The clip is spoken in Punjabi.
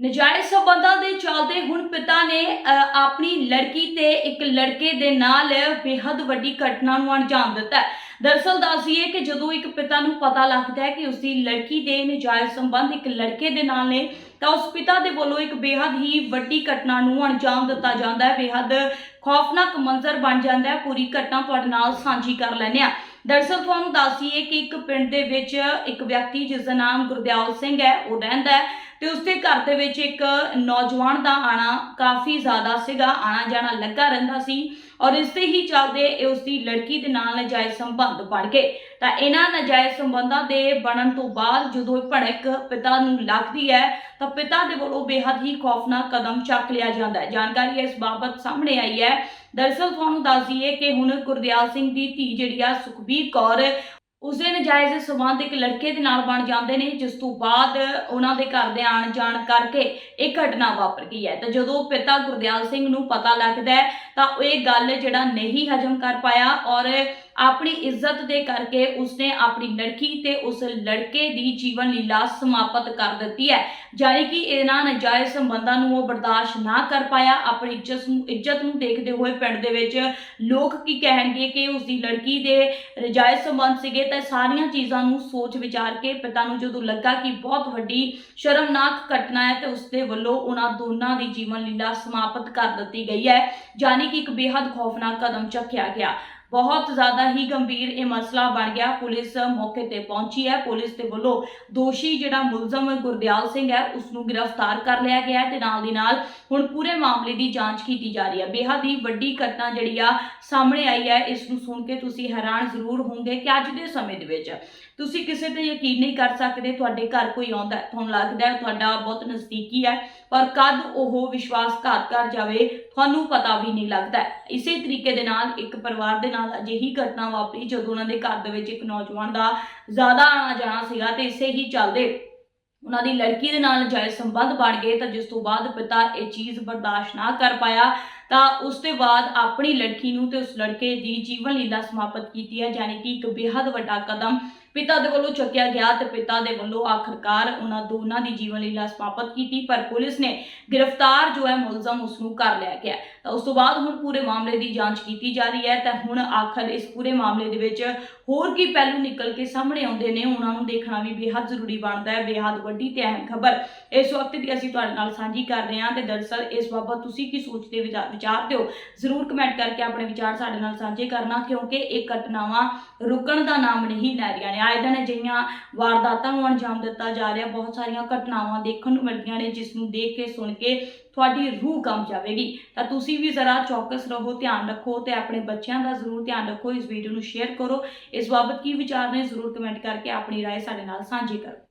ਨਜਾਇਜ਼ ਸਬੰਧਾਂ ਦੇ ਚਲਦੇ ਹੁਣ ਪਿਤਾ ਨੇ ਆਪਣੀ ਲੜਕੀ ਤੇ ਇੱਕ ਲੜਕੇ ਦੇ ਨਾਲ ਬੇहद ਵੱਡੀ ਘਟਨਾ ਨੂੰ ਅੰਜਾਮ ਦਿੱਤਾ। ਦਰਸਲ ਦੱਸੀਏ ਕਿ ਜਦੋਂ ਇੱਕ ਪਿਤਾ ਨੂੰ ਪਤਾ ਲੱਗਦਾ ਹੈ ਕਿ ਉਸ ਦੀ ਲੜਕੀ ਦੇ ਨਜਾਇਜ਼ ਸੰਬੰਧ ਇੱਕ ਲੜਕੇ ਦੇ ਨਾਲ ਨੇ, ਤਾਂ ਉਸ ਪਿਤਾ ਦੇ ਵੱਲੋਂ ਇੱਕ ਬੇहद ਹੀ ਵੱਡੀ ਘਟਨਾ ਨੂੰ ਅੰਜਾਮ ਦਿੱਤਾ ਜਾਂਦਾ ਹੈ। ਬੇहद ਖੌਫਨਾਕ ਮੰਜ਼ਰ ਬਣ ਜਾਂਦਾ ਹੈ। ਪੂਰੀ ਘਟਨਾ ਤੁਹਾਡੇ ਨਾਲ ਸਾਂਝੀ ਕਰ ਲੈਨੇ ਆ ਦਰਸਲ ਤੁਹਾਨੂੰ ਦੱਸੀਏ ਕਿ ਇੱਕ ਪਿੰਡ ਦੇ ਵਿੱਚ ਇੱਕ ਵਿਅਕਤੀ ਜਿਸ ਦਾ ਨਾਮ ਗੁਰਦਿਆਲ ਸਿੰਘ ਹੈ, ਉਹ ਰਹਿੰਦਾ ਹੈ। ਤੇ ਉਸਦੇ ਘਰ ਦੇ ਵਿੱਚ ਇੱਕ ਨੌਜਵਾਨ ਦਾ ਆਣਾ ਕਾਫੀ ਜ਼ਿਆਦਾ ਸੀਗਾ, ਆਣਾ ਜਾਣਾ ਲੱਗਾ ਰਹਿੰਦਾ ਸੀ ਔਰ ਇਸ ਦੇ ਹੀ ਚੱਲਦੇ ਇਹ ਉਸਦੀ ਲੜਕੀ ਦੇ ਨਾਲ ਨਜਾਇਜ਼ ਸੰਬੰਧ ਬਣ ਗਏ। ਤਾਂ ਇਹਨਾਂ ਨਜਾਇਜ਼ ਸੰਬੰਧਾਂ ਦੇ ਬਣਨ ਤੋਂ ਬਾਅਦ ਜਦੋਂ ਇਹ ਭੜਕ ਪਿਤਾ ਨੂੰ ਲੱਗਦੀ ਹੈ, ਤਾਂ ਪਿਤਾ ਦੇ ਵੱਲੋਂ ਬੇहद ਹੀ ਖੌਫਨਾਕ ਕਦਮ ਚੱਕ ਲਿਆ ਜਾਂਦਾ ਹੈ। ਜਾਣਕਾਰੀ ਇਸ ਬਾਬਤ ਸਾਹਮਣੇ ਆਈ ਹੈ। ਦਰਅਸਲ ਤੁਹਾਨੂੰ ਦੱਸ ਦਈਏ ਕਿ ਹੁਣ ਗੁਰਦਿਆਲ ਸਿੰਘ ਦੀ ਧੀ ਜਿਹੜੀ ਆ ਸੁਖਬੀਰ ਕੌਰ ਉਸਦੇ ਨਜਾਇਜ਼ ਸਬੰਧ ਇੱਕ ਲੜਕੇ ਦੇ ਨਾਲ ਬਣ ਜਾਂਦੇ ਨੇ, ਜਿਸ ਤੋਂ ਬਾਅਦ ਉਹਨਾਂ ਦੇ ਘਰ ਦੇ ਆਣ ਜਾਣ ਕਰਕੇ ਇਹ ਘਟਨਾ ਵਾਪਰ ਗਈ ਹੈ। ਤਾਂ ਜਦੋਂ ਪਿਤਾ ਗੁਰਦਿਆਲ ਸਿੰਘ ਨੂੰ ਪਤਾ ਲੱਗਦਾ ਤਾਂ ਉਹ ਇਹ ਗੱਲ ਜਿਹੜਾ ਨਹੀਂ ਹਜਮ ਕਰ ਪਾਇਆ ਔਰ ਆਪਣੀ ਇੱਜ਼ਤ ਦੇ ਕਰਕੇ ਉਸਨੇ ਆਪਣੀ ਲੜਕੀ ਤੇ ਉਸ ਲੜਕੇ ਦੀ ਜੀਵਨ ਲੀਲਾ ਸਮਾਪਤ ਕਰ ਦਿੱਤੀ ਹੈ ਜਾਨੀ ਕਿ ਇਹਨਾਂ ਨਜਾਇਜ਼ ਸੰਬੰਧਾਂ ਨੂੰ ਉਹ ਬਰਦਾਸ਼ਤ ਨਾ ਕਰ ਪਾਇਆ। ਆਪਣੀ ਇੱਜ਼ਤ ਨੂੰ ਇੱਜ਼ਤ ਨੂੰ ਦੇਖਦੇ ਹੋਏ ਪਿੰਡ ਦੇ ਵਿੱਚ ਲੋਕ ਕੀ ਕਹਿਣਗੇ ਕਿ ਉਸ ਦੀ ਲੜਕੀ ਦੇ ਨਜਾਇਜ਼ ਸੰਬੰਧ ਸੀਗੇ ਤਾਂ ਸਾਰੀਆਂ ਚੀਜ਼ਾਂ ਨੂੰ ਸੋਚ ਵਿਚਾਰ ਕੇ ਪਿਤਾ ਨੂੰ ਜਦੋਂ ਲੱਗਾ ਕਿ ਬਹੁਤ ਵੱਡੀ ਸ਼ਰਮਨਾਕ ਘਟਨਾ ਹੈ ਤੇ ਉਸ ਦੇ ਵੱਲੋਂ ਉਹਨਾਂ ਦੋਨਾਂ ਦੀ ਜੀਵਨ ਲੀਲਾ ਸਮਾਪਤ ਕਰ ਦਿੱਤੀ ਗਈ ਹੈ ਜਾਨੀ ਕਿ ਇੱਕ ਬੇहद ਖੌਫਨਾਕ ਕਦਮ ਚੱਕਿਆ ਗਿਆ। ਬਹੁਤ ਜ਼ਿਆਦਾ ਹੀ ਗੰਭੀਰ ਇਹ ਮਸਲਾ ਬਣ ਗਿਆ। ਪੁਲਿਸ ਮੌਕੇ ਤੇ ਪਹੁੰਚੀ ਹੈ। ਪੁਲਿਸ ਦੇ ਵੱਲੋਂ ਦੋਸ਼ੀ ਜਿਹੜਾ ਮੁਲਜ਼ਮ ਗੁਰਦਿਆਲ ਸਿੰਘ ਹੈ ਉਸ ਨੂੰ ਗ੍ਰਿਫਤਾਰ ਕਰ ਲਿਆ ਗਿਆ ਹੈ ਤੇ ਨਾਲ ਦੀ ਨਾਲ ਹੁਣ ਪੂਰੇ ਮਾਮਲੇ ਦੀ ਜਾਂਚ ਕੀਤੀ ਜਾ ਰਹੀ ਹੈ। ਬੇਹੱਦ ਹੀ ਵੱਡੀ ਘਟਨਾ ਜਿਹੜੀ ਆ ਸਾਹਮਣੇ ਆਈ ਹੈ। ਇਸ ਨੂੰ ਸੁਣ ਕੇ ਤੁਸੀਂ ਹੈਰਾਨ ਜ਼ਰੂਰ ਹੋਵੋਗੇ ਕਿ ਅੱਜ ਦੇ ਸਮੇਂ ਦੇ ਵਿੱਚ ਤੁਸੀਂ ਕਿਸੇ ਤੇ ਯਕੀਨ ਨਹੀਂ ਕਰ ਸਕਦੇ। ਤੁਹਾਡੇ ਘਰ ਕੋਈ ਆਉਂਦਾ ਤੁਹਾਨੂੰ ਲੱਗਦਾ ਤੁਹਾਡਾ ਬਹੁਤ ਨਜ਼ਦੀਕੀ ਹੈ। ਪਰ ਕਦ ਉਹ ਵਿਸ਼ਵਾਸਘਾਤ ਕਰ ਜਾਵੇ, ਤੁਹਾਨੂੰ ਪਤਾ ਵੀ ਨਹੀਂ ਲੱਗਦਾ। ਇਸੇ ਤਰੀਕੇ ਦੇ ਨਾਲ ਇੱਕ ਪਰਿਵਾਰ ਦੇ ਨਾਲ ਅਜਿਹੀ ਘਟਨਾ ਵਾਪਰੀ ਜਦੋਂ ਉਹਨਾਂ ਦੇ ਘਰ ਦੇ ਵਿੱਚ ਇੱਕ ਨੌਜਵਾਨ ਦਾ ਜ਼ਿਆਦਾ ਆਣਾ ਜਾਣਾ ਸੀਗਾ ਤੇ ਇਸੇ ਹੀ ਚੱਲਦੇ ਉਹਨਾਂ ਦੀ ਲੜਕੀ ਦੇ ਨਾਲ ਜਾਇਜ਼ ਸੰਬੰਧ ਬਣ ਗਏ ਤਾਂ ਜਿਸ ਤੋਂ ਬਾਅਦ ਪਿਤਾ ਇਹ ਚੀਜ਼ ਬਰਦਾਸ਼ਤ ਨਾ ਕਰ ਪਾਇਆ, ਤਾਂ ਉਸ ਤੋਂ ਬਾਅਦ ਆਪਣੀ ਲੜਕੀ ਨੂੰ ਤੇ ਉਸ ਲੜਕੇ ਦੀ ਜੀਵਨ ਲੀਲਾ ਸਮਾਪਤ ਕੀਤੀ ਹੈ ਯਾਨੀ ਕਿ ਇੱਕ ਬੇहद ਵੱਡਾ ਕਦਮ ਪਿਤਾ ਦੇ ਵੱਲੋਂ ਚੱਕਿਆ ਗਿਆ ਤੇ ਪਿਤਾ ਦੇ ਵੱਲੋਂ ਆਖਰਕਾਰ ਉਹਨਾਂ ਦੋਨਾਂ ਦੀ ਜੀਵਨ ਲੀਲਾ ਸਮਾਪਤ ਕੀਤੀ, ਪਰ ਪੁਲਿਸ ਨੇ ਗ੍ਰਿਫਤਾਰ ਜੋ ਹੈ ਮੁਲਜ਼ਮ ਉਸ ਨੂੰ ਕਰ ਲਿਆ ਗਿਆ। ਤਾਂ ਉਸ ਤੋਂ ਬਾਅਦ ਹੁਣ ਪੂਰੇ ਮਾਮਲੇ ਦੀ ਜਾਂਚ ਕੀਤੀ ਜਾ ਰਹੀ ਹੈ। ਤਾਂ ਹੁਣ ਆਖਰ ਇਸ ਪੂਰੇ ਮਾਮਲੇ ਦੇ ਵਿੱਚ ਹੋਰ ਕੀ ਪਹਿਲੂ ਨਿਕਲ ਕੇ ਸਾਹਮਣੇ ਆਉਂਦੇ ਨੇ, ਉਹਨਾਂ ਨੂੰ ਦੇਖਣਾ ਵੀ ਬੇਹੱਦ ਜ਼ਰੂਰੀ ਬਣਦਾ ਹੈ ਬੇहद ਵੱਡੀ ਤੇ ਅਹਿਮ ਖਬਰ। ਇਸ ਵਕਤ ਦੀ ਅਸੀਂ ਤੁਹਾਡੇ ਨਾਲ ਸਾਂਝੀ ਕਰ ਰਹੇ ਹਾਂ ਤੇ ਦਰਸਲ ਇਸ ਬਾਬਤ ਤੁਸੀਂ ਕੀ ਸੋਚਦੇ ਵਿਚਾਰ ਦਿਓ ਜ਼ਰੂਰ ਕਮੈਂਟ ਕਰਕੇ ਆਪਣੇ ਵਿਚਾਰ ਸਾਡੇ ਨਾਲ ਸਾਂਝੇ ਕਰਨਾ, ਕਿਉਂਕਿ ਇਹ ਘਟਨਾਵਾਂ ਰੁਕਣ ਦਾ ਨਾਮ ਨਹੀਂ ਲੈ ਰਹੀਆਂ ਨੇ। ਆਏ ਦਿਨ ਅਜਿਹੀਆਂ ਵਾਰਦਾਤਾਂ ਨੂੰ ਅੰਜਾਮ ਦਿੱਤਾ ਜਾ ਰਿਹਾ ਬਹੁਤ ਸਾਰੀਆਂ ਘਟਨਾਵਾਂ ਦੇਖਣ ਨੂੰ ਮਿਲਦੀਆਂ ਨੇ ਜਿਸ ਨੂੰ ਦੇਖ ਕੇ ਸੁਣ ਕੇ ਤੁਹਾਡੀ ਰੂਹ ਕੰਬ ਜਾਵੇਗੀ ਤਾਂ ਤੁਸੀਂ ਵੀ ਜ਼ਰਾ ਚੌਕਸ ਰਹੋ ਧਿਆਨ ਰੱਖੋ ਤੇ ਆਪਣੇ ਬੱਚਿਆਂ ਦਾ ਜ਼ਰੂਰ ਧਿਆਨ ਰੱਖੋ ਇਸ ਵੀਡੀਓ ਨੂੰ ਸ਼ੇਅਰ ਕਰੋ ਇਸ ਬਾਬਤ ਕੀ ਵਿਚਾਰ ਨੇ ਜ਼ਰੂਰ ਕਮੈਂਟ ਕਰਕੇ ਆਪਣੀ رائے ਸਾਡੇ ਨਾਲ ਸਾਂਝੀ ਕਰੋ